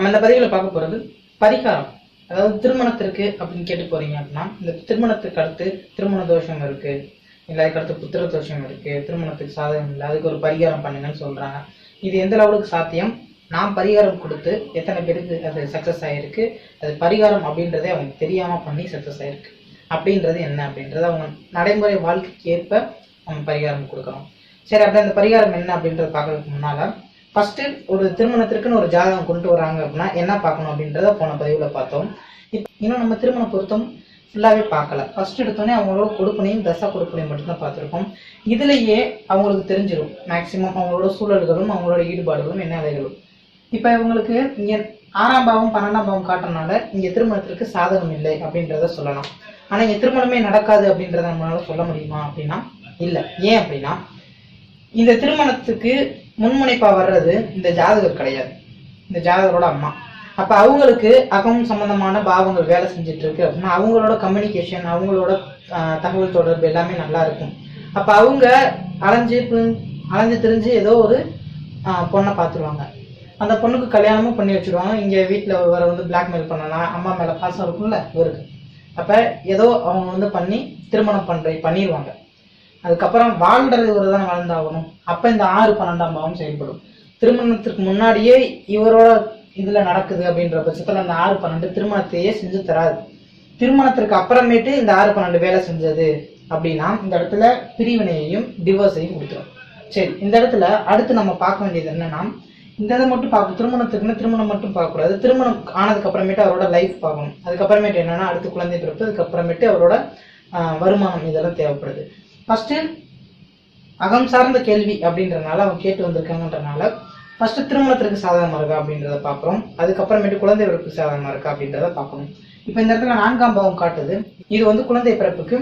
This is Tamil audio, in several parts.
நம்ம இந்த பதிவில் பார்க்க போகிறது பரிகாரம். அதாவது திருமணத்திற்கு அப்படின்னு கேட்டு போறீங்க அப்படின்னா இந்த திருமணத்துக்கு அடுத்து திருமண தோஷம் இருக்கு. இல்லை அதுக்கடுத்து புத்திர தோஷம் இருக்கு. திருமணத்துக்கு சாதகம் இல்லை. அதுக்கு ஒரு பரிகாரம் பண்ணுங்கன்னு சொல்றாங்க. இது எந்த லெவலுக்கு சாத்தியம்? நான் பரிகாரம் கொடுத்து எத்தனை பேருக்கு அது சக்ஸஸ் ஆயிருக்கு? அது பரிகாரம் அப்படின்றதே அவங்க தெரியாம பண்ணி சக்ஸஸ் ஆயிருக்கு. அப்படின்றது என்ன அப்படின்றது அவங்க நடைமுறை வாழ்க்கைக்கு ஏற்ப நம்ம பரிகாரம் கொடுக்குறோம். சரி அப்படி அந்த பரிகாரம் என்ன அப்படின்றத பார்க்கறதுக்கு முன்னால ஃபர்ஸ்ட் ஒரு திருமணத்திற்குன்னு ஒரு ஜாதகம் கொண்டு வராங்க அப்படின்னா என்ன பார்க்கணும் அப்படின்றத போன பதிவுல பார்த்தோம். இன்னும் நம்ம திருமண பொருத்தம் ஃபுல்லாகவே பார்க்கல. ஃபர்ஸ்ட் எடுத்தோடனே அவங்களோட கொடுப்பனையும் தசா கொடுப்பனையும் மட்டும்தான் பார்த்துருக்கோம். இதுலேயே அவங்களுக்கு தெரிஞ்சிடும் மேக்சிமம் அவங்களோட சூழல்களும் அவங்களோட ஈடுபாடுகளும் என்ன வேலைகளும் இப்போ இவங்களுக்கு இங்கே ஆறாம் பாவம் பன்னெண்டாம் பாவம் காட்டுறதுனால இங்கே திருமணத்திற்கு சாதகம் இல்லை அப்படின்றத சொல்லலாம். ஆனால் இங்கே திருமணமே நடக்காது அப்படின்றத நம்மளால சொல்ல முடியுமா அப்படின்னா இல்லை. ஏன் அப்படின்னா இந்த திருமணத்துக்கு முன்முனைப்பாக வர்றது இந்த ஜாதகர் கிடையாது. இந்த ஜாதகரோட அம்மா. அப்போ அவங்களுக்கு அகம் சம்மந்தமான பாவங்கள் வேலை செஞ்சுட்டு இருக்கு அப்படின்னா அவங்களோட கம்யூனிகேஷன் அவங்களோட தகவல் தொடர்பு எல்லாமே நல்லா இருக்கும். அப்போ அவங்க அலைஞ்சு அலைஞ்சு திரிஞ்சு ஏதோ ஒரு பொண்ணை பார்த்துருவாங்க. அந்த பொண்ணுக்கு கல்யாணமும் பண்ணி வச்சிருவாங்க. இங்கே வீட்டில் வர வந்து பிளாக்மெயில் பண்ணலாம். அம்மா மேலே பாசம் இருக்கும்ல இவருக்கு. அப்போ ஏதோ அவங்க வந்து பண்ணி திருமணம் பண்ணுற பண்ணிடுவாங்க அதுக்கப்புறம் வாழ்றது இவர் தான் வாழ்ந்தாகணும் அப்போ இந்த ஆறு பன்னெண்டாம் பாவம் செயல்படும். திருமணத்திற்கு முன்னாடியே இவரோட இதில் நடக்குது அப்படின்ற பட்சத்தில் அந்த ஆறு பன்னெண்டு திருமணத்தையே செஞ்சு தராது. திருமணத்திற்கு அப்புறமேட்டு இந்த ஆறு பன்னெண்டு வேலை செஞ்சது அப்படின்னா இந்த இடத்துல பிரிவினையையும் டிவோர்ஸையும் கொடுத்துரும். சரி இந்த இடத்துல அடுத்து நம்ம பார்க்க வேண்டியது என்னன்னா இந்த இதை மட்டும் பார்க்க திருமணத்துக்குன்னு திருமணம் மட்டும் பார்க்கக்கூடாது. திருமணம் ஆனதுக்கு அப்புறமேட்டு அவரோட லைஃப் பார்க்கணும். அதுக்கப்புறமேட்டு என்னன்னா அடுத்து குழந்தை பிறப்பு அதுக்கப்புறமேட்டு அவரோட வருமானம் இதெல்லாம் தேவைப்படுது. ஃபஸ்ட்டு அகம் சார்ந்த கேள்வி அப்படின்றனால அவங்க கேட்டு வந்திருக்காங்கன்றனால ஃபஸ்ட்டு திருமணத்திற்கு சாதகமாக இருக்கா அப்படின்றத பார்க்குறோம். அதுக்கப்புறமேட்டு குழந்தை பிறப்பு சாதகமாக இருக்கா அப்படின்றத பார்க்கணும் இப்போ இந்த இடத்துல நான்காம் பாவம் காட்டுது. இது வந்து குழந்தை பிறப்புக்கு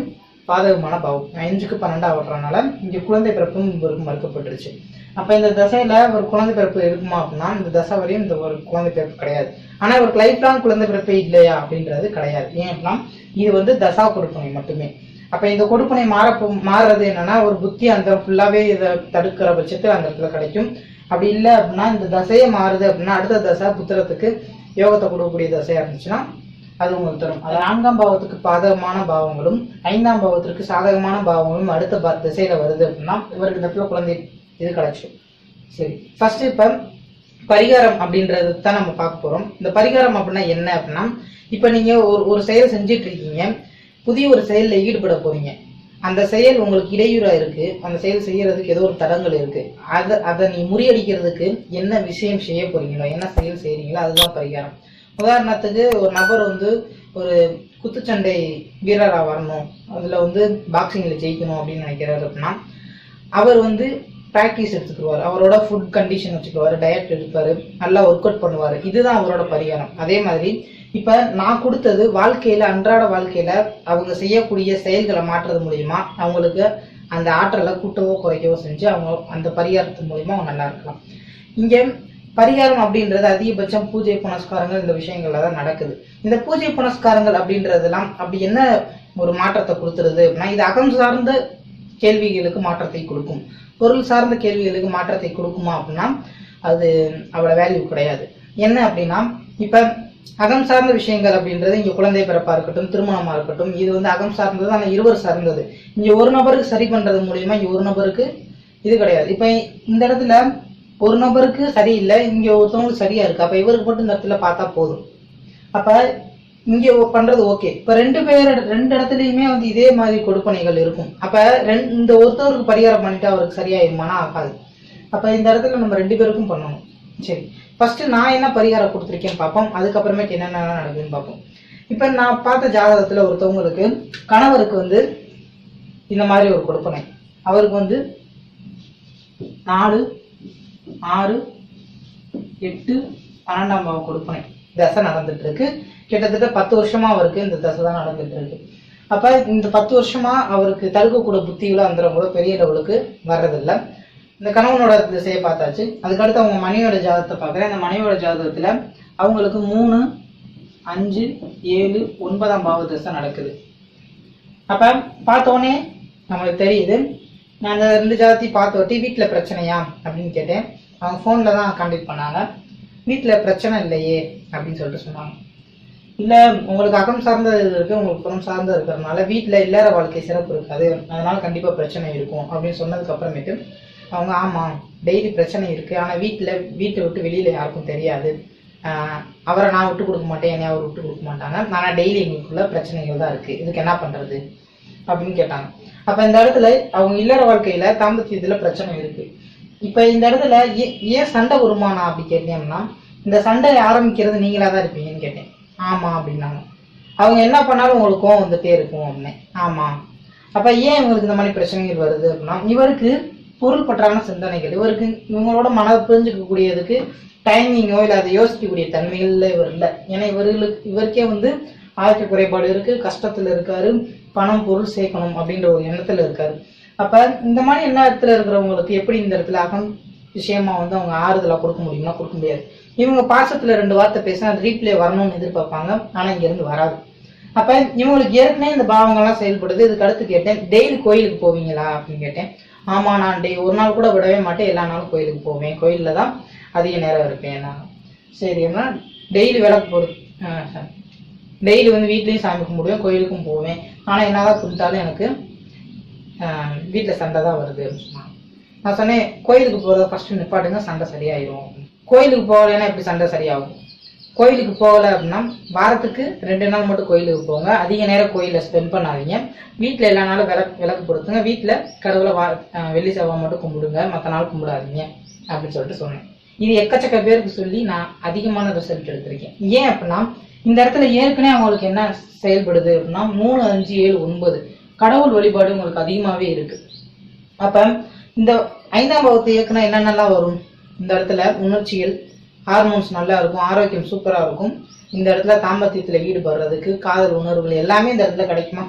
பாதகமான பாவம். அஞ்சுக்கு பன்னெண்டா ஓட்டுறதுனால இங்கே குழந்தை பிறப்பும் இவருக்கு மறுக்கப்பட்டுருச்சு. அப்போ இந்த தசையில் ஒரு குழந்தை பிறப்பு இருக்குமா அப்படின்னா இந்த தசை வரையும் இந்த ஒரு குழந்தை பிறப்பு கிடையாது. ஆனால் இவருக்கு லைஃப் லாங் குழந்தை பிறப்பே இல்லையா அப்படின்றது கிடையாது. ஏன் அப்படின்னா இது வந்து தசா கொடுப்பனை மட்டுமே. அப்ப இந்த கொடுப்பனை மாற மாறுறது என்னன்னா ஒரு புத்தி அந்த ஃபுல்லாவே இதை தடுக்கிற பட்சத்தில் அந்த இடத்துல கிடைக்கும். அப்படி இல்லை அப்படின்னா இந்த தசையை மாறுது அப்படின்னா அடுத்த தசை புத்திரத்துக்கு யோகத்தை கொடுக்கக்கூடிய தசையா இருந்துச்சுன்னா அது உங்களுக்கு தரும். அது நான்காம் பாவத்துக்கு பாதகமான பாவங்களும் ஐந்தாம் பாவத்திற்கு சாதகமான பாவங்களும் அடுத்த பா- திசையில வருது அப்படின்னா இவருக்கு இந்த இடத்துல குழந்தை இது கிடைச்சிடும். சரி. ஃபர்ஸ்ட் இப்ப பரிகாரம் அப்படின்றது தான் நம்ம பார்க்க போறோம். இந்த பரிகாரம் அப்படின்னா என்ன அப்படின்னா இப்ப நீங்க ஒரு ஒரு செயல் செஞ்சுட்டு இருக்கீங்க. புதிய ஒரு செயலில் ஈடுபட போறீங்க. அந்த செயல் உங்களுக்கு இடையூறா இருக்கு. அந்த செயல் செய்யறதுக்கு ஏதோ ஒரு தடங்கள் இருக்கு. அதை அதை நீ முறியடிக்கிறதுக்கு என்ன விஷயம் செய்ய போறீங்களோ என்ன செயல் செய்யறீங்களோ அதுதான் பரிகாரம். உதாரணத்துக்கு ஒரு நபர் வந்து ஒரு குத்துச்சண்டை வீரராக வரணும். அதில் வந்து பாக்ஸிங்கில் ஜெயிக்கணும் அப்படின்னு நினைக்கிறாரு அப்படின்னா அவர் வந்து ப்ராக்டிஸ் எடுத்துக்குவார் அவரோட ஃபுட் கண்டிஷன் வச்சுக்குவார். டயட் எடுப்பார். நல்லா ஒர்க் அவுட் பண்ணுவார். இதுதான் அவரோட பரிகாரம். அதே மாதிரி இப்போ நான் கொடுத்தது வாழ்க்கையில் அன்றாட வாழ்க்கையில் அவங்க செய்யக்கூடிய செயல்களை மாற்றுறது மூலயமா அவங்களுக்கு அந்த ஆற்றலை கூட்டவோ குறைக்கவோ செஞ்சு அவங்க அந்த பரிகாரத்து மூலயமா அவங்க நல்லா இருக்கலாம். இங்கே பரிகாரம் அப்படின்றது அதிகபட்சம் பூஜை புனஸ்காரங்கள் இந்த விஷயங்கள்ல தான் நடக்குது. இந்த பூஜை புனஸ்காரங்கள் அப்படின்றதெல்லாம் அப்படி என்ன ஒரு மாற்றத்தை கொடுத்துருது அப்படின்னா இது அகம் சார்ந்த கேள்விகளுக்கு மாற்றத்தை கொடுக்கும். பொருள் சார்ந்த கேள்விகளுக்கு மாற்றத்தை கொடுக்குமா அப்படின்னா அது அவ்வளோ வேல்யூ கிடையாது. என்ன அப்படின்னா இப்போ அகம் சார்ந்த விஷயங்கள் அப்படின்றது இங்க குழந்தை பிறப்பா இருக்கட்டும் திருமணமா இருக்கட்டும் இது வந்து அகம் சார்ந்தது ஆனா இருவர் சார்ந்தது. இங்க ஒரு நபருக்கு சரி பண்றது மூலியமா இங்க ஒரு நபருக்கு இது கிடையாது. இப்ப இந்த இடத்துல ஒரு நபருக்கு சரியில்லை இங்க ஒருத்தவங்களுக்கு சரியா இருக்கு. அப்ப இவருக்கு மட்டும் இந்த இடத்துல பார்த்தா போதும். அப்ப இங்க பண்றது ஓகே. இப்ப ரெண்டு பேர் ரெண்டு இடத்துலயுமே வந்து இதே மாதிரி கொடுப்பனைகள் இருக்கும். அப்ப ரெண்டு இந்த ஒருத்தவருக்கு பரிகாரம் பண்ணிட்டு அவருக்கு சரியாயிருமானா ஆகாது. அப்ப இந்த இடத்துல நம்ம ரெண்டு பேருக்கும் பண்ணணும். சரி. ஃபர்ஸ்ட் நான் என்ன பரிகாரம் கொடுத்துருக்கேன்னு பார்ப்போம் அதுக்கப்புறமேட்டு என்னென்ன நடக்குதுன்னு பார்ப்போம் இப்போ நான் பார்த்த ஜாதகத்தில் ஒருத்தவங்களுக்கு கணவருக்கு வந்து இந்த மாதிரி ஒரு கொடுப்பனை அவருக்கு வந்து நாலு ஆறு எட்டு பன்னெண்டாம் பாவம் கொடுப்பனை தசை நடந்துட்டு இருக்கு கிட்டத்தட்ட பத்து வருஷமா அவருக்கு இந்த தசை தான் நடந்துட்டு இருக்கு அப்ப இந்த பத்து வருஷமா அவருக்கு தடுக்கக்கூட புத்திகளும் அந்த பெரிய லெவலுக்கு வர்றதில்லை. இந்த கணவனோட திசையை பார்த்தாச்சு. அதுக்கடுத்து அவங்க மனைவியோட ஜாதகத்தை பார்க்குறேன். அந்த மனைவியோட ஜாதகத்தில் அவங்களுக்கு மூணு அஞ்சு ஏழு ஒன்பதாம் பாவ தசை நடக்குது. அப்போ பார்த்தோன்னே நம்மளுக்கு தெரியுது. நான் அந்த ரெண்டு ஜாதத்தையும் பார்த்து ஒட்டி வீட்டில் பிரச்சனையா அப்படின்னு கேட்டேன். அவங்க ஃபோனில் தான் கான்டெக்ட் பண்ணாங்க. வீட்டில் பிரச்சனை இல்லையே அப்படின்னு சொல்லிட்டு சொன்னாங்க. இல்லை உங்களுக்கு அகம் சார்ந்த இது இருக்கு உங்களுக்கு புறம் சார்ந்த இருக்கிறதுனால வீட்டில் இல்லற வாழ்க்கை சிறப்பு இருக்காது. அதனால கண்டிப்பாக பிரச்சனை இருக்கும் அப்படின்னு சொன்னதுக்கு அப்புறமேட்டு அவங்க ஆமாம் டெய்லி பிரச்சனை இருக்குது ஆனால் வீட்டில் வீட்டை விட்டு வெளியில் யாருக்கும் தெரியாது. அவரை நான் விட்டு கொடுக்க மாட்டேன் என்னைய அவர் விட்டு கொடுக்க மாட்டாங்க. ஆனால் டெய்லி எங்களுக்குள்ள பிரச்சனைகள் தான் இருக்குது இதுக்கு என்ன பண்ணுறது அப்படின்னு கேட்டாங்க. அப்போ இந்த இடத்துல அவங்க இல்லற வாழ்க்கையில் தாம்பத்தியத்தில் பிரச்சனை இருக்குது இப்போ இந்த இடத்துல ஏ- ஏன் சண்டை வருமானா அப்படி கேட்டீங்கன்னா இந்த சண்டையை ஆரம்பிக்கிறது நீங்களாக தான் இருப்பீங்கன்னு கேட்டேன். ஆமாம் அப்படின்னாங்க. அவங்க என்ன பண்ணாலும் உங்களுக்கு கோவம் வந்துட்டே இருக்கும் அப்படின்னு. ஆமாம் அப்போ ஏன் இவங்களுக்கு இந்த மாதிரி பிரச்சனைகள் வருது அப்படின்னா இவருக்கு பொருள் பற்றான சிந்தனைகள். இவருக்கு இவங்களோட மனதை புரிஞ்சுக்கக்கூடியதுக்கு டைமிங்கோ இல்லை அதை யோசிக்கக்கூடிய தன்மைகள்ல இவர் இல்லை. ஏன்னா இவர்களுக்கு இவருக்கே வந்து ஆரோக்கிய குறைபாடு இருக்கு கஷ்டத்துல இருக்காரு பணம் பொருள் சேர்க்கணும் அப்படின்ற ஒரு எண்ணத்துல இருக்காரு. அப்ப இந்த மாதிரி என்ன இடத்துல இருக்கிறவங்களுக்கு எப்படி இந்த இடத்துல அகம் விஷயமா வந்து அவங்க ஆறுதலா கொடுக்க முடியும்னா கொடுக்க முடியாது. இவங்க பாசத்துல ரெண்டு வார்த்தை பேசினா அது ரீப்ளே வரணும்னு எதிர்பார்ப்பாங்க. ஆனா இங்க இருந்து வராது. அப்ப இவங்களுக்கு ஏற்கனவே இந்த பாவங்கள்லாம் செயல்படுது. இதுக்கு அடுத்து கேட்டேன் டெய்லி கோயிலுக்கு போவீங்களா அப்படின்னு கேட்டேன். ஆமா நான் டெய் ஒரு நாள் கூட விடவே மாட்டேன். எல்லா நாளும் கோயிலுக்கு போவேன். கோயில்ல தான் அதிக நேரம் இருப்பேன் நான் சரி டெய்லி விளக்கு போடு டெய்லி வந்து வீட்லயும் சாமி கும்பிடுவேன் கோயிலுக்கும் போவேன். ஆனா என்னதான் கொடுத்தாலும் எனக்கு வீட்டில் சண்டை தான் வருது நான் சொன்னேன் கோயிலுக்கு போறத ஃபர்ஸ்ட் நிப்பாட்டுங்க சண்டை சரியாயிரும். கோயிலுக்கு போகலைன்னா எப்படி சண்டை சரியாகும்? கோயிலுக்கு போகல அப்படின்னா வாரத்துக்கு ரெண்டு நாள் மட்டும் கோயிலுக்கு போங்க. அதிக நேரம் கோயிலில் ஸ்பெண்ட் பண்ணாதீங்க. வீட்டில் எல்லா நாளும் விளக்கு விளக்கு பொருத்துங்க வீட்டில் கடவுளை வா வெள்ளி செவ்வாய் மட்டும் கும்பிடுங்க. மற்ற நாள் கும்பிடாதீங்க. அப்படின்னு சொல்லிட்டு சொன்னேன். இது எக்கச்சக்க பேருக்கு சொல்லி நான் அதிகமான ரிசல்ட் எடுத்திருக்கேன். ஏன் அப்படின்னா இந்த இடத்துல ஏற்கனவே அவங்களுக்கு என்ன செயல்படுது அப்படின்னா மூணு அஞ்சு ஏழு ஒன்பது கடவுள் வழிபாடு உங்களுக்கு அதிகமாகவே இருக்குது அப்போ இந்த ஐந்தாம் பாவத்தை இயக்குனா என்னென்னலாம் வரும்? இந்த இடத்துல உணர்ச்சிகள் ஹார்மோன்ஸ் நல்லா இருக்கும் ஆரோக்கியம் சூப்பராக இருக்கும் இந்த இடத்துல தாம்பத்தியத்தில் ஈடுபடுறதுக்கு காதல் உணர்வுகள் எல்லாமே இந்த இடத்துல கிடைக்குமா?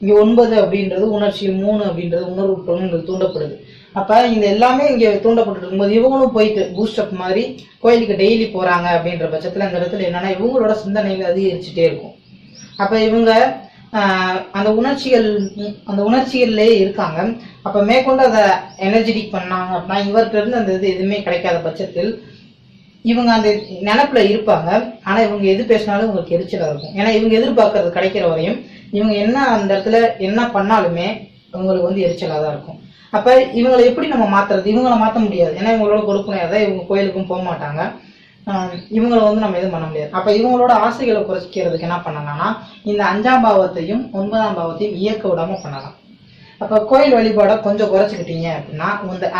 இங்கே ஒன்பது அப்படின்றது உணர்ச்சியில் மூணு அப்படின்றது உணர்வு புலன்கள் தூண்டப்படுது. அப்போ இந்த எல்லாமே இங்கே தூண்டப்பட்டு இருக்கும்போது இவங்களும் போயிட்டு பூஸ்டப் மாதிரி கோயிலுக்கு டெய்லி போகிறாங்க அப்படின்ற பட்சத்தில் இந்த இடத்துல என்னென்னா இவங்களோட சிந்தனைகள் அதிகரிச்சுட்டே இருக்கும். அப்போ இவங்க அந்த உணர்ச்சிகள் அந்த உணர்ச்சிகள்லயே இருக்காங்க. அப்போ மேற்கொண்டு அதை எனர்ஜெட்டிக் பண்ணாங்க அப்படின்னா இவர்கிட்ட இருந்து அந்த இது எதுவுமே கிடைக்காத பட்சத்தில் இவங்க அந்த நினப்புல இருப்பாங்க. ஆனா இவங்க எது பேசினாலும் உங்களுக்கு எரிச்சலா இருக்கும். ஏன்னா இவங்க எதிர்பார்க்கறது கிடைக்கிற வரையும் இவங்க என்ன அந்த இடத்துல என்ன பண்ணாலுமே உங்களுக்கு வந்து எரிச்சலா தான் இருக்கும். அப்ப இவங்களை எப்படி நம்ம மாத்துறது? இவங்களை மாத்த முடியாது. ஏன்னா இவங்களோட கொடுக்கணும் இவங்க கோயிலுக்கும் போக மாட்டாங்க. இவங்களை வந்து நம்ம எதுவும் பண்ண முடியாது. அப்ப இவங்களோட ஆசைகளை குறைக்கிறதுக்கு என்ன பண்ணலாம்னா இந்த அஞ்சாம் பாவத்தையும் ஒன்பதாம் பாவத்தையும் இயக்க விடாம பண்ணலாம். அப்ப கோயில் வழிபாடை கொஞ்சம் குறைச்சிக்கிட்டீங்க அப்படின்னா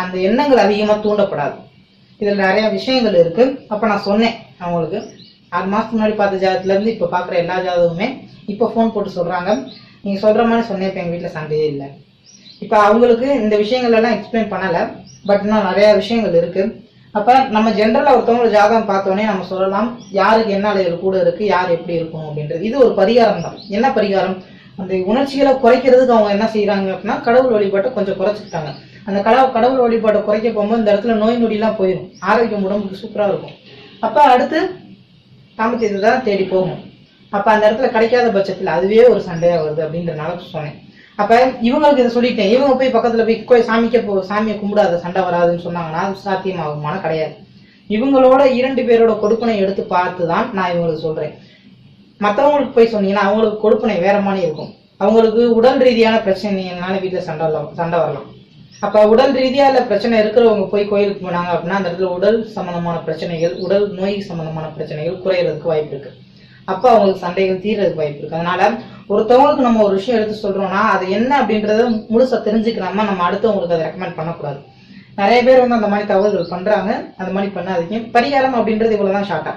அந்த எண்ணங்கள் அதிகமா தூண்டப்படாது. இதில் நிறைய விஷயங்கள் இருக்கு. அப்போ நான் சொன்னேன் அவங்களுக்கு. ஆறு மாதத்துக்கு முன்னாடி பார்த்த ஜாதத்துலேருந்து இப்போ பார்க்குற எல்லா ஜாதகமுமே இப்போ ஃபோன் போட்டு சொல்கிறாங்க நீங்கள் சொல்கிற மாதிரி சொன்னேன் இப்போ எங்கள் வீட்டில் சண்டையே இல்லை. இப்போ அவங்களுக்கு இந்த விஷயங்கள் எல்லாம் எக்ஸ்பிளைன் பண்ணலை. பட் இன்னும் நிறையா விஷயங்கள் இருக்குது அப்போ நம்ம ஜென்ரலாக ஒருத்தவங்களோட ஜாதகம் பார்த்தோன்னே நம்ம சொல்லலாம். யாருக்கு என்ன அலைகள் கூட இருக்குது யார் எப்படி இருக்கும் அப்படின்றது. இது ஒரு பரிகாரம் தான். என்ன பரிகாரம்? அந்த உணர்ச்சிகளை குறைக்கிறதுக்கு அவங்க என்ன செய்கிறாங்க அப்படின்னா கடவுள் வழிபாட்டை கொஞ்சம் குறைச்சிக்கிட்டாங்க. அந்த கடவு கடவுள் வழிபாட்டை குறைக்க போகும்போது இந்த இடத்துல நோய் நொடிலாம் போயிடும் ஆரோக்கியம் உடம்புக்கு சூப்பராக இருக்கும். அப்போ அடுத்து தாமத்தியத்தை தான் தேடி போகும். அப்போ அந்த இடத்துல கிடைக்காத பட்சத்தில் அதுவே ஒரு சண்டையாக வருது அப்படின்றனால சொன்னேன். அப்போ இவங்களுக்கு இதை சொல்லிட்டேன். இவங்க போய் பக்கத்தில் போய் கோயில் சாமிக்க போ சாமியை கும்பிடாத சண்டை வராதுன்னு சொன்னாங்கன்னா அது சாத்தியமாகுமான கிடையாது. இவங்களோட இரண்டு பேரோட கொடுப்பனை எடுத்து பார்த்து தான் நான் இவங்களுக்கு சொல்கிறேன் மற்றவங்களுக்கு போய் சொன்னீங்கன்னா அவங்களுக்கு கொடுப்பனை வேற மாதிரி இருக்கும். அவங்களுக்கு உடல் ரீதியான பிரச்சனைனால வீட்டில் சண்டை வரலாம் சண்டை வரலாம். அப்ப உடல் ரீதியா இல்ல பிரச்சனை இருக்கிறவங்க போய் கோயிலுக்கு போனாங்க அப்படின்னா அந்த இடத்துல உடல் சம்பந்தமான பிரச்சனைகள் உடல் நோய் சம்பந்தமான பிரச்சனைகள் குறையறதுக்கு வாய்ப்பு இருக்கு. அப்ப அவங்களுக்கு சண்டைகள் தீர்றதுக்கு வாய்ப்பு இருக்கு. அதனால ஒருத்தவங்களுக்கு நம்ம ஒரு விஷயம் எடுத்து சொல்றோம்னா அது என்ன அப்படின்றத முழுசா தெரிஞ்சுக்கிறாம நம்ம அடுத்தவங்களுக்கு அதை ரெக்கமெண்ட் பண்ணக்கூடாது. நிறைய பேர் வந்து அந்த மாதிரி தவறுகள் பண்றாங்க. அந்த மாதிரி பண்ணாதீங்க. பரிகாரம் அப்படின்றது இவ்வளவுதான் ஷார்ட்டா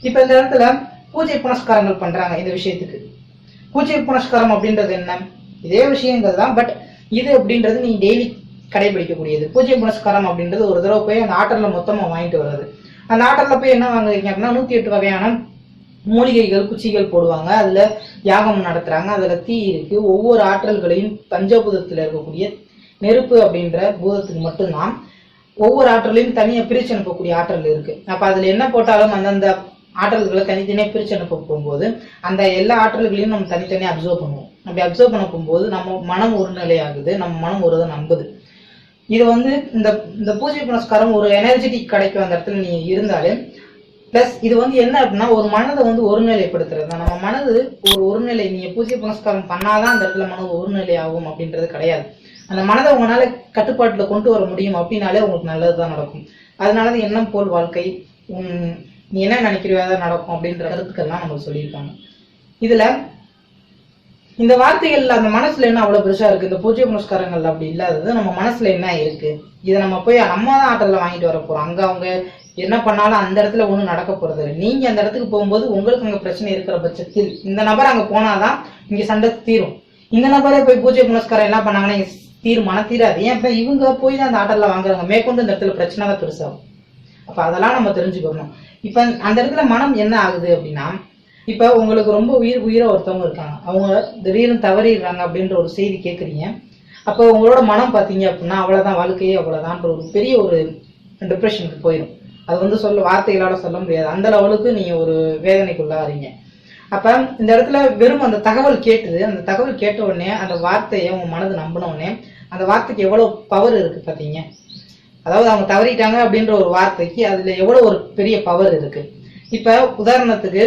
இப்ப இந்த இடத்துல பூஜை புனஸ்காரங்கள் பண்றாங்க இந்த விஷயத்துக்கு. பூஜை புனஸ்காரம் அப்படின்றது என்ன? இதே விஷயங்கள் தான். பட் இது அப்படின்றது நீ டெய்லி கடைபிடிக்கக்கூடியது. பூஜை புனஸ்காரம் அப்படின்றது ஒரு தடவை போய் அந்த ஆட்டர்ல மொத்தமாக வாங்கிட்டு வர்றது. அந்த ஆட்டர்ல போய் என்ன வாங்குறீங்க அப்படின்னா நூற்றி எட்டு வகையான மூலிகைகள் குச்சிகள் போடுவாங்க. அதுல யாகம் நடத்துறாங்க. அதுல தீ இருக்கு. ஒவ்வொரு ஆற்றல்களையும் பஞ்சபூதத்துல இருக்கக்கூடிய நெருப்பு அப்படின்ற பூதத்துக்கு மட்டும்தான் ஒவ்வொரு ஆற்றலையும் தனியாக பிரிச்சு அனுப்பக்கூடிய ஆற்றல் இருக்கு. அப்போ அதில் என்ன போட்டாலும் அந்தந்த ஆற்றல்களை தனித்தனியாக பிரிச்சு அனுப்ப போகும்போது அந்த எல்லா ஆற்றல்களையும் நம்ம தனித்தனியாக அப்சர்வ் பண்ணுவோம். அப்படி அப்சர்வ் பண்ண போகும்போது நம்ம மனம் ஒரு நிலையாகுது நம்ம மனம் ஒரு இதை நம்புது. இது வந்து இந்த இந்த பூஜை புனஸ்காரம் ஒரு எனர்ஜெட்டிக் கிடைக்கும் அந்த இடத்துல நீ இருந்தாலே பிளஸ் இது வந்து என்ன அப்படின்னா ஒரு மனதை வந்து ஒருநிலைப்படுத்துறது தான். நம்ம மனது ஒரு ஒருநிலை நீங்க பூஜை புனஸ்காரம் பண்ணாதான் அந்த இடத்துல மனது ஒருநிலை ஆகும் அப்படின்றது கிடையாது. அந்த மனதை உங்களால கட்டுப்பாட்டுல கொண்டு வர முடியும் அப்படின்னாலே உங்களுக்கு நல்லதுதான் நடக்கும். அதனால தான் எண்ணம் போல் வாழ்க்கை நீ என்ன நினைக்கிறியோ அதை நடக்கும் அப்படின்ற கருத்துக்கள்லாம் நமக்கு சொல்லியிருக்காங்க. இதுல இந்த வார்த்தைகள்ல அந்த மனசுல என்ன அவ்வளவு பெருசா இருக்கு? இந்த பூஜை புனஸ்காரங்கள் அப்படி இல்லாதது நம்ம மனசுல என்ன இருக்கு? இதை நம்ம போய் நம்ம தான் ஆட்டல்ல வாங்கிட்டு வர போறோம். அங்க அவங்க என்ன பண்ணாலும் அந்த இடத்துல ஒன்றும் நடக்க போறது இல்லை. நீங்க அந்த இடத்துக்கு போகும்போது உங்களுக்கு அங்க பிரச்சனை இருக்கிற பட்சத்தில் இந்த நபர் அங்க போனாதான் இங்க சண்டை தீரும். இந்த நபரே போய் பூஜை புனஸ்காரம் என்ன பண்ணாங்கன்னா இங்க மன தீராது. ஏன் இப்போ இவங்க போய் தான் அந்த ஆட்டல்ல வாங்குறாங்க? மேற்கொண்டு இந்த இடத்துல பிரச்சனை தான் பெருசாகும். அப்ப அதெல்லாம் நம்ம தெரிஞ்சுக்கணும். இப்ப அந்த இடத்துல மனம் என்ன ஆகுது அப்படின்னா இப்ப உங்களுக்கு ரொம்ப உயிர் உயிரா ஒருத்தவங்க இருக்காங்க. அவங்க திடீர்னு தவறிடுறாங்க அப்படின்ற ஒரு செய்தி கேக்குறீங்க. அப்போ உங்களோட மனம் பாத்தீங்க அப்படின்னா அவ்வளவுதான் வாழ்க்கையே அவ்வளோதான்ற ஒரு பெரிய ஒரு டிப்ரெஷனுக்கு போயிடும் அது வந்து சொல்ல வார்த்தைகளால சொல்ல முடியாது. அந்த லெவலுக்கு நீங்க ஒரு வேதனைக்குள்ளாகிறீங்க அப்ப இந்த இடத்துல வெறும் அந்த தகவல் கேட்டது அந்த தகவல் கேட்ட உடனே அந்த வார்த்தையை உங்க மனது நம்பின உடனே அந்த வார்த்தைக்கு எவ்வளவு பவர் இருக்கு பாத்தீங்க? அதாவது அவங்க தவறிட்டாங்க அப்படின்ற ஒரு வார்த்தைக்கு அதுல எவ்வளவு ஒரு பெரிய பவர் இருக்கு? இப்ப உதாரணத்துக்கு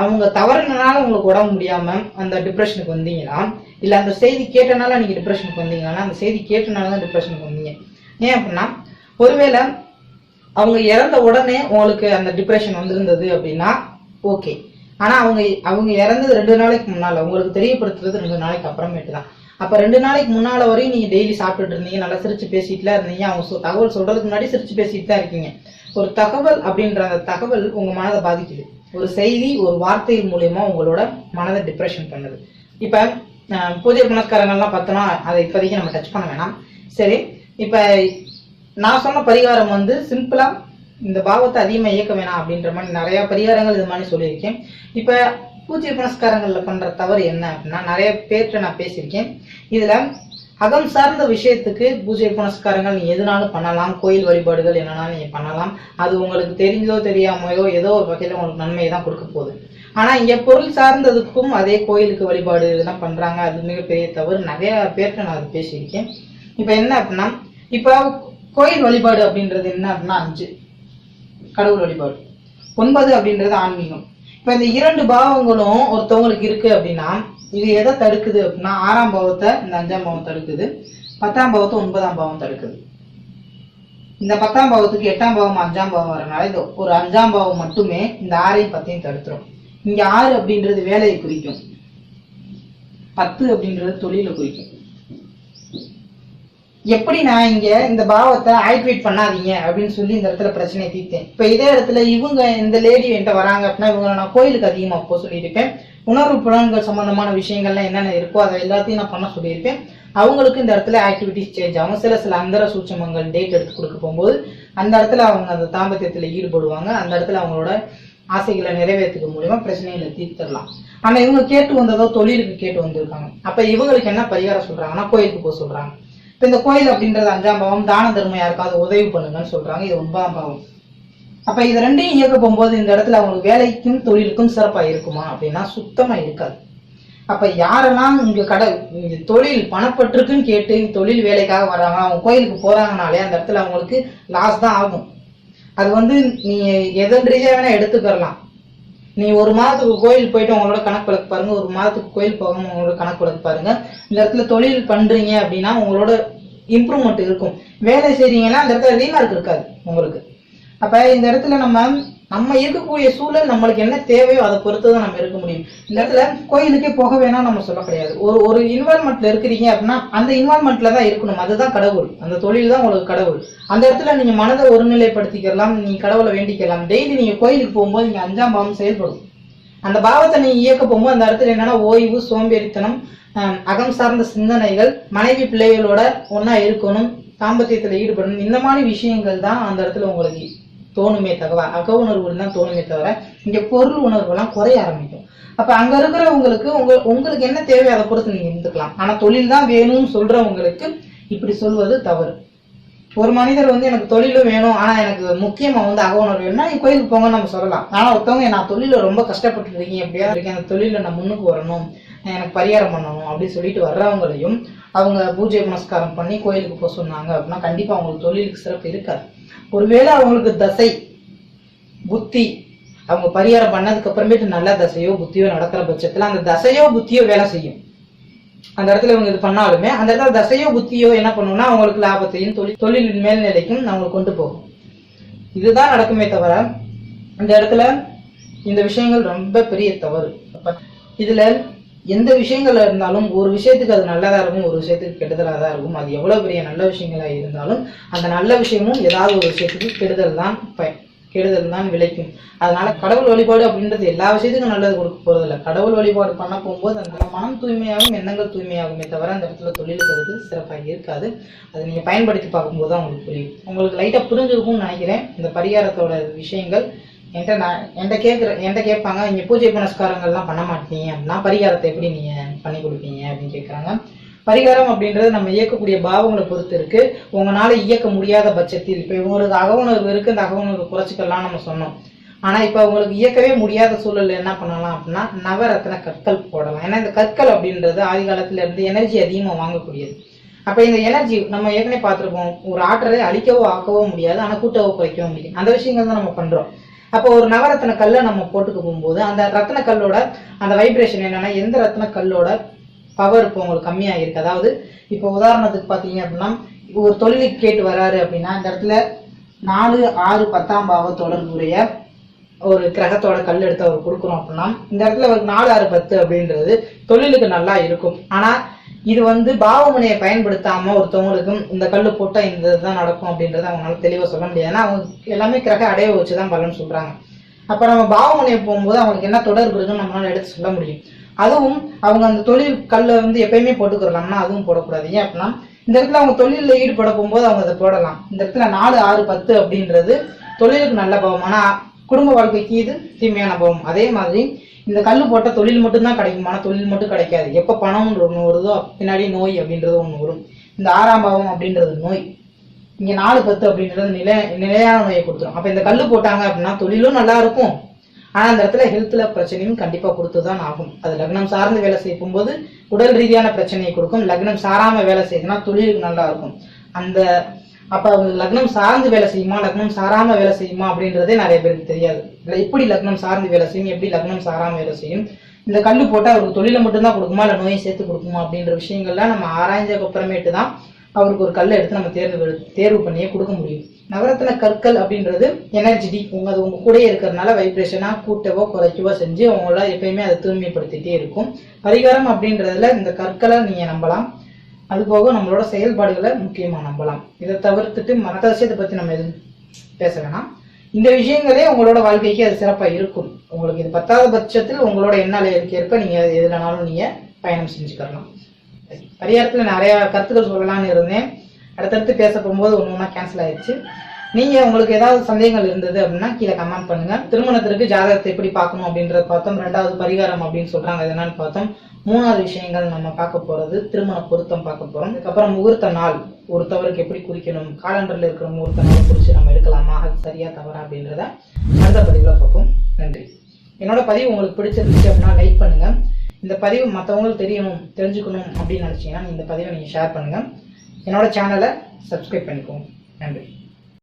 அவங்க தவறுனால உங்களுக்கு உடம்பு முடியாம அந்த டிப்ரெஷனுக்கு வந்தீங்கன்னா இல்ல அந்த செய்தி கேட்டனால நீங்க டிப்ரெஷனுக்கு வந்தீங்கன்னா அந்த செய்தி கேட்டனால தான் டிப்ரெஷனுக்கு வந்தீங்க. ஏன் அப்படின்னா ஒருவேளை அவங்க இறந்த உடனே உங்களுக்கு அந்த டிப்ரெஷன் வந்திருந்தது அப்படின்னா ஓகே ஆனா அவங்க அவங்க இறந்தது ரெண்டு நாளைக்கு முன்னால உங்களுக்கு தெரியப்படுத்துறது ரெண்டு நாளைக்கு அப்புறமேட்டு தான். அப்ப ரெண்டு நாளைக்கு முன்னால வரையும் நீங்க டெய்லி சாப்பிட்டுட்டு இருந்தீங்க நல்லா சிரிச்சு பேசிட்டுலாம் இருந்தீங்க அவங்க தகவல் சொல்றதுக்கு முன்னாடி சிரிச்சு பேசிட்டு தான் இருக்கீங்க. ஒரு தகவல் அப்படின்ற அந்த தகவல் உங்க மனதை பாதிக்குது. ஒரு செய்தி ஒரு வார்த்தை மூலயமா உங்களோட மனதை டிப்ரெஷன் பண்ணுது. இப்ப பூஜை புனஸ்காரங்கள்லாம் பார்த்தோம்னா அதை இப்போதைக்கு நம்ம டச் பண்ண வேணாம். சரி இப்ப நான் சொன்ன பரிகாரம் வந்து சிம்பிளா இந்த பாவத்தை அதிகமாக இயக்க வேணாம் அப்படின்ற மாதிரி நிறைய பரிகாரங்கள் இது மாதிரி சொல்லியிருக்கேன். இப்ப பூஜை புனஸ்காரங்களில் பண்ற தவறு என்ன அப்படின்னா நிறைய பேர்கிட்ட நான் பேசியிருக்கேன். இதுல அகம் சார்ந்த விஷயத்துக்கு பூஜை புனஸ்காரங்கள் நீ எதுனாலும் பண்ணலாம். கோயில் வழிபாடுகள் என்னன்னாலும் நீ பண்ணலாம். அது உங்களுக்கு தெரிஞ்சோ தெரியாமையோ ஏதோ ஒரு வகையில உங்களுக்கு நன்மையை தான் கொடுக்க போகுது. ஆனா இங்க பொருள் சார்ந்ததுக்கும் அதே கோயிலுக்கு வழிபாடு இதெல்லாம் பண்றாங்க. அது மிகப்பெரிய தவறு. நிறைய பேர்கிட்ட நான் அதை பேசியிருக்கேன். இப்ப என்ன அப்படின்னா இப்ப கோயில் வழிபாடு அப்படின்றது என்ன அப்படின்னா அஞ்சு. கடவுள் வழிபாடு. ஒன்பது அப்படின்றது ஆன்மீகம். இப்ப இந்த இரண்டு பாவங்களும் ஒருத்தவங்களுக்கு இருக்கு அப்படின்னா இது எதை தடுக்குது அப்படின்னா ஆறாம் பாவத்தை இந்த அஞ்சாம் பாவம் தடுக்குது. பத்தாம் பாவத்தை ஒன்பதாம் பாவம் தடுக்குது. இந்த பத்தாம் பாவத்துக்கு எட்டாம் பாவம் அஞ்சாம் பாவம் வரனால இந்த ஒரு அஞ்சாம் பாவம் மட்டுமே இந்த ஆறையும் பத்தையும் தடுத்துரும். இங்க ஆறு அப்படின்றது வேலையை குறிக்கும். பத்து அப்படின்றது தொழிலை குறிக்கும். எப்படி நான் இங்க இந்த பாவத்தை ஆக்டிவேட் பண்ணாதீங்க அப்படின்னு சொல்லி இந்த இடத்துல பிரச்சனையை தீர்த்தேன். இப்ப இதே இடத்துல இவங்க இந்த லேடி என்கிட்ட வராங்க அப்படின்னா இவங்க நான் கோயிலுக்கு அதிகமா போக சொல்லியிருப்பேன் உணர்வு புலன்கள் சம்பந்தமான விஷயங்கள்லாம் என்னென்ன இருக்கோ அதை எல்லாத்தையும் நான் பண்ண சொல்லியிருப்பேன் அவங்களுக்கு இந்த இடத்துல ஆக்டிவிட்டிஸ் சேஞ்ச் ஆகும். சில சில அந்தர சூட்சமங்கள் டேட் எடுத்து கொடுக்க போகும்போது அந்த இடத்துல அவங்க அந்த தாம்பத்தியத்தில் ஈடுபடுவாங்க. அந்த இடத்துல அவங்களோட ஆசைகளை நிறைவேற்றுக்க மூலியமா பிரச்சனைகளை தீர்த்துடலாம். ஆனா இவங்க கேட்டு வந்ததோ தொழிலுக்கு கேட்டு வந்திருக்காங்க. அப்ப இவங்களுக்கு என்ன பரிகாரம் சொல்றாங்கன்னா கோயிலுக்கு போக சொல்றாங்க. இப்ப இந்த கோயில் அப்படின்றது அஞ்சாம் பாவம் தான தர்மம் யாருக்காவது உதவி பண்ணுங்கன்னு சொல்றாங்க. இது ஒன்பதாம் பாவம். அப்ப இது ரெண்டையும் இயக்க போகும்போது இந்த இடத்துல அவங்களுக்கு வேலைக்கும் தொழிலுக்கும் சிறப்பா இருக்குமா? அப்படின்னா சுத்தமா இருக்காது. அப்ப யாரெல்லாம் இங்க கடை இங்க தொழில் பணப்பட்டிருக்குன்னு கேட்டு தொழில் வேலைக்காக வராங்க அவங்க கோயிலுக்கு போறாங்கனாலே அந்த இடத்துல அவங்களுக்கு லாஸ் தான் ஆகும். அது வந்து நீ எதன் ரீதியா வேணா எடுத்துக்கலாம் நீ ஒரு மாதத்துக்கு கோயில் போயிட்டு உங்களோட கணக்கு வழக்கு பாருங்க ஒரு மாதத்துக்கு கோயில் போகாம உங்களோட கணக்கு வழக்கு பாருங்க. இந்த இடத்துல தொழில் பண்றீங்க அப்படின்னா உங்களோட இம்ப்ரூவ்மெண்ட் இருக்கும். வேலை செய்றீங்கன்னா அந்த இடத்துல ரீமார்க் இருக்காது உங்களுக்கு. அப்ப இந்த இடத்துல நம்ம நம்ம இருக்கக்கூடிய சூழல் நம்மளுக்கு என்ன தேவையோ அதை பொறுத்து தான் நம்ம இருக்க முடியும். இந்த இடத்துல கோயிலுக்கே போக வேணாம் நம்ம சொல்ல கிடையாது. ஒரு ஒரு இன்வால்மெண்ட்ல இருக்கிறீங்க அப்படின்னா அந்த இன்வால்மெண்ட்ல தான் இருக்கணும். அதுதான் கடவுள். அந்த தொழில் தான் உங்களுக்கு கடவுள். அந்த இடத்துல நீங்க மனதை ஒருநிலைப்படுத்திக்கலாம் நீங்க கடவுளை வேண்டிக்கலாம். டெய்லி நீங்க கோயிலுக்கு போகும்போது நீங்க அஞ்சாம் பாவம் செயல்படும். அந்த பாவத்தை நீங்க இயக்க போகும்போது அந்த இடத்துல என்னன்னா ஓய்வு சோம்பேறித்தனம் அகம் சார்ந்த சிந்தனைகள் மனைவி பிள்ளைகளோட ஒன்னா இருக்கணும் தாம்பத்தியத்துல ஈடுபடணும். இந்த மாதிரி விஷயங்கள் தான் அந்த இடத்துல உங்களுக்கு தோணுமே தகவ அக உணர்வுகள் தான் தோணுமே தவிர இங்க பொருள் உணர்வுலாம் குறைய ஆரம்பிக்கும். அப்ப அங்க இருக்கிறவங்களுக்கு உங்க உங்களுக்கு என்ன தேவையோ அதை பொறுத்து நீங்க இருந்துக்கலாம். ஆனா தொழில் தான் வேணும்னு சொல்றவங்களுக்கு இப்படி சொல்வது தவறு. ஒரு மனிதர் வந்து எனக்கு தொழிலும் வேணும் ஆனா எனக்கு முக்கியமா வந்து அக உணர்வு வேணும்னா நீ கோயிலுக்கு போங்க நம்ம சொல்லலாம். ஆனா ஒருத்தவங்க நான் தொழில ரொம்ப கஷ்டப்பட்டு இருக்கீங்க எப்படியா இருக்கேன் அந்த தொழில நான் முன்னுக்கு வரணும் எனக்கு பரிகாரம் பண்ணணும் அப்படின்னு சொல்லிட்டு வர்றவங்களையும் அவங்க பூஜை புனஸ்காரம் பண்ணி கோயிலுக்கு போக சொன்னாங்க அப்படின்னா கண்டிப்பா அவங்களுக்கு தொழிலுக்கு சிறப்பு இருக்காது. ஒருவேளை அவங்களுக்கு தசை புத்தி அவங்க பரிகாரம் பண்ணதுக்கு அப்புறமேட்டு நல்ல தசையோ புத்தியோ நடக்கிற பட்சத்துல அந்த தசையோ புத்தியோ வேலை செய்யும். அந்த இடத்துல இவங்க இது பண்ணாலுமே அந்த இடத்துல தசையோ புத்தியோ என்ன பண்ணுவோம்னா அவங்களுக்கு லாபத்தையும் தொழில் தொழிலின் மேல்நிலைக்கும் அவங்களுக்கு கொண்டு போகும். இதுதான் நடக்குமே தவிர இந்த இடத்துல இந்த விஷயங்கள் ரொம்ப பெரிய தவறு. இதுல எந்த விஷயங்கள்ல இருந்தாலும் ஒரு விஷயத்துக்கு அது நல்லதா இருக்கும் ஒரு விஷயத்துக்கு கெடுதலாக தான் இருக்கும். அது எவ்வளவு பெரிய நல்ல விஷயங்களா இருந்தாலும் அந்த நல்ல விஷயமும் ஏதாவது ஒரு விஷயத்துக்கு கெடுதல் தான் ப- கெடுதல் தான் விளைக்கும். அதனால கடவுள் வழிபாடு அப்படின்றது எல்லா விஷயத்துக்கும் நல்லது கொடுக்க போறது இல்லை கடவுள் வழிபாடு பண்ண போகும்போது அந்த மனம் தூய்மையாகும் எண்ணங்கள் தூய்மையாகுமே தவிர அந்த இடத்துல தொழிலுக்கு அது சிறப்பாக இருக்காது. அதை நீங்க பயன்படுத்தி பார்க்கும்போது தான் உங்களுக்கு புரியும். உங்களுக்கு லைட்டா புரிஞ்சிருக்கும்னு நினைக்கிறேன். இந்த பரிகாரத்தோட விஷயங்கள் என்கிட்ட நான் என்கிட்ட கேட்குற என்கிட்ட கேட்பாங்க இங்கே பூஜை புனஸ்காரங்கள்லாம் பண்ண மாட்டீங்க. அப்படின்னா பரிகாரத்தை எப்படி நீங்கள் பண்ணி கொடுப்பீங்க? அப்படின்னு கேட்குறாங்க பரிகாரம் அப்படின்றது நம்ம இயக்கக்கூடிய பாவங்களை பொறுத்து இருக்கு. உங்களால இயக்க முடியாத பட்சத்தில் இப்போ ஒரு அகவுணர்வு இருக்கு இந்த அகவுணர்வு குறைச்சிக்கலாம் நம்ம சொன்னோம். ஆனால் இப்போ உங்களுக்கு இயக்கவே முடியாத சூழலில் என்ன பண்ணலாம் அப்படின்னா நவரத்ன கற்கள் போடலாம். ஏன்னா இந்த கற்கள் அப்படின்றது ஆதி காலத்துல இருந்து எனர்ஜி அதிகமாக வாங்கக்கூடியது. அப்போ இந்த எனர்ஜி நம்ம ஏற்கனவே பார்த்துருப்போம். ஒரு ஆற்றலை அழிக்கவோ ஆக்கவோ முடியாது ஆனால் கூட்டவோ குறைக்கவோ முடியும் அந்த விஷயங்கள் தான் நம்ம பண்ணுறோம் அப்போ ஒரு நவரத்ன கல்லை நம்ம போட்டுக்க போகும்போது அந்த ரத்ன கல்லோட அந்த வைப்ரேஷன் என்னன்னா எந்த ரத்ன கல்லோட பவர் இப்போ உங்களுக்கு கம்மியா இருக்கு அதாவது இப்போ உதாரணத்துக்கு பாத்தீங்க அப்படின்னா ஒரு தொழிலுக்கு கேட்டு வராரு அப்படின்னா இந்த இடத்துல நாலு ஆறு பத்தாம் பாவ தொடர்புடைய ஒரு கிரகத்தோட கல் எடுத்து அவர் கொடுக்குறோம் அப்படின்னா இந்த இடத்துல ஒரு நாலு ஆறு பத்து அப்படின்றது தொழிலுக்கு நல்லா இருக்கும். ஆனா இது வந்து பாவமுனையை பயன்படுத்தாம ஒருத்தவங்களுக்கும் இந்த கல் போட்டா இந்த இதுதான் நடக்கும் அப்படின்றத அவங்களால தெளிவா சொல்ல முடியாது. ஏன்னா அவங்க எல்லாமே கிரக அடைய வச்சுதான் பலன் சொல்றாங்க. அப்ப நம்ம பாவமுனையை போகும்போது அவங்களுக்கு என்ன தொடர்பு இருக்குன்னு நம்மளால எடுத்து சொல்ல முடியும். அதுவும் அவங்க அந்த தொழில் கல்லை வந்து எப்பயுமே போட்டுக்கிறலாம்னா அதுவும் போடக்கூடாது. ஏன் அப்படின்னா இந்த இடத்துல அவங்க தொழிலில் ஈடுபட போகும்போது அவங்க அதை போடலாம். இந்த இடத்துல நாலு ஆறு பத்து அப்படின்றது தொழிலுக்கு நல்ல பாவம். ஆனா குடும்ப வாழ்க்கைக்கு இது தீமையான பாவம். அதே மாதிரி இந்த கல் போட்ட தொழில் மட்டும்தான் கிடைக்கும். ஆனால் தொழில் மட்டும் கிடைக்காது. எப்போ பணம் ஒன்று வருதோ பின்னாடி நோய் அப்படின்றது ஒன்று வரும். இந்த ஆறாம் பாவம் அப்படின்றது நோய். இங்கே நாலு பத்து அப்படின்றது நிலை நிலையான நோயை கொடுத்துரும். அப்போ இந்த கல் போட்டாங்க அப்படின்னா தொழிலும் நல்லா இருக்கும். ஆனால் அந்த இடத்துல ஹெல்த்தில் பிரச்சனையும் கண்டிப்பா கொடுத்துதான் ஆகும். அது லக்னம் சார்ந்து வேலை செய்யும் போது உடல் ரீதியான பிரச்சனையை கொடுக்கும். லக்னம் சாராமல் வேலை செய்யுதுன்னா தொழிலுக்கு நல்லா இருக்கும். அந்த அப்ப லக்னம் சார்ந்து வேலை செய்யுமா? லக்னம் சாராம வேலை செய்யுமா? அப்படின்றதே நிறைய பேருக்கு தெரியாது. இல்ல எப்படி லக்னம் சார்ந்து வேலை செய்யும்? எப்படி லக்னம் சாராம வேலை செய்யும்? இந்த கல்லு போட்டா அவருக்கு தொழிலை மட்டும்தான் கொடுக்குமா? இல்ல நோயை சேர்த்து கொடுக்குமா? அப்படின்ற விஷயங்கள்லாம் நம்ம ஆராய்ஞ்சதுக்கு அப்புறமேட்டு தான் அவருக்கு ஒரு கல்லை எடுத்து நம்ம தேர்வு தேர்வு பண்ணியே கொடுக்க முடியும். நவரத்ன கற்கள் அப்படின்றது எனர்ஜி உங்க அது உங்க கூடயே இருக்கிறதுனால வைப்ரேஷனா கூட்டவோ குறைக்கவோ செஞ்சு அவங்கள எப்பயுமே அதை தூய்மைப்படுத்திட்டே இருக்கும். பரிகாரம் அப்படின்றதுல இந்த கற்களை நீங்க நம்பலாம். அது போக நம்மளோட செயல்பாடுகளை முக்கியமாக நம்பலாம். இதை தவிர்த்துட்டு மற்ற விஷயத்தை பற்றி நம்ம எதுவும் பேச வேணாம். இந்த விஷயங்களே உங்களோட வாழ்க்கைக்கு அது சிறப்பாக இருக்கும். உங்களுக்கு இது பத்தாவது பட்சத்தில் உங்களோட எண்ணாலைக்கு ஏற்ப நீங்கள் எதுலனாலும் நீங்கள் பயணம் செஞ்சுக்கலாம் பரிகாரத்தில் நிறையா கருத்துக்கள் சொல்லலாம்னு இருந்தேன். அடுத்தடுத்து பேச போகும்போது ஒன்று ஒன்றா கேன்சல் ஆயிடுச்சு. நீங்க உங்களுக்கு ஏதாவது சந்தேகங்கள் இருந்தது அப்படின்னா கீழே கமெண்ட் பண்ணுங்க. திருமணத்திற்கு ஜாதகத்தை எப்படி பார்க்கணும் அப்படின்றத பார்த்தோம். ரெண்டாவது பரிகாரம் அப்படின்னு சொல்றாங்க. என்னன்னு பார்த்தோம். மூணாவது விஷயங்கள் நம்ம பார்க்க போறது. திருமண பொருத்தம் பார்க்க போறோம். அதுக்கப்புறம் முகூர்த்த நாள். ஒருத்தவருக்கு எப்படி குறிக்கணும்? காலண்டர்ல இருக்கிற முகூர்த்த நாளை குறிச்சு நம்ம எடுக்கலாமா? அது சரியா தவறா அப்படின்றத அடுத்த பதிவுல பார்ப்போம். நன்றி. என்னோட பதிவு உங்களுக்கு பிடிச்சிருந்துச்சு அப்படின்னா லைக் பண்ணுங்க. இந்த பதிவு மற்றவங்களுக்கு தெரியணும் தெரிஞ்சுக்கணும் அப்படின்னு நினைச்சீங்கன்னா இந்த பதிவை நீங்க ஷேர் பண்ணுங்க. என்னோட சேனலை சப்ஸ்கிரைப் பண்ணிக்கோங்க. நன்றி.